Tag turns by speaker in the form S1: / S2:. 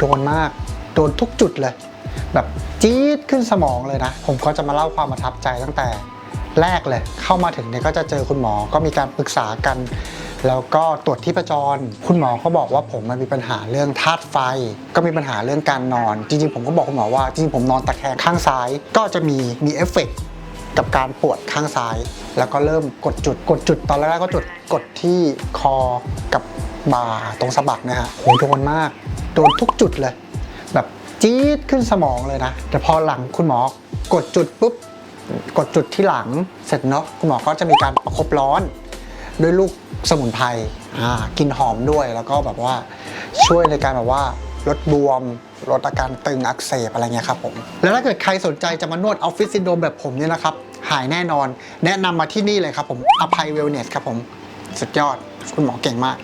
S1: โดนมาก โดนทุกจุดเลย แบบจี๊ดขึ้นสมองเลยนะ ผมก็จะมาเล่าความประทับใจตั้งแต่แรกเลย เข้ามาถึงเนี่ยก็จะเจอคุณหมอก็มีการปรึกษากัน แล้วก็ตรวจที่ประจร คุณหมอเขาบอกว่าผมมันมีปัญหาเรื่องธาตุไฟ ก็มีปัญหาเรื่องการนอน จริงๆ ผมก็บอกคุณหมอว่าจริงๆผมนอนตะแคงข้างซ้าย ก็จะมีมีเอฟเฟกต์กับการปวดข้างซ้าย แล้วก็เริ่มกดจุด กดจุด ตอนแรกก็จุดกดที่คอกับ บ่าตรงสะบักนะฮะโหโดนมาก โดนทุกจุดเลย แบบจี๊ดขึ้นสมองเลยนะ แต่พอหลังคุณหมอกดจุดปุ๊บกดจุดที่หลังเสร็จเนาะคุณหมอก็จะมีการประคบร้อน ด้วยลูกสมุนไพรอ่ากินหอมด้วยแล้วก็แบบว่าช่วยในการแบบว่าลดบวมลดอาการตึงอักเสบอะไรเงี้ยครับผม แล้วถ้าเกิดใครสนใจจะมานวดออฟฟิศซินโดมแบบผมเนี่ยนะครับ หายแน่นอน แนะนำมาที่นี่เลยครับผมอภัยเวลเนสครับผม สุดยอด คุณหมอเก่งมาก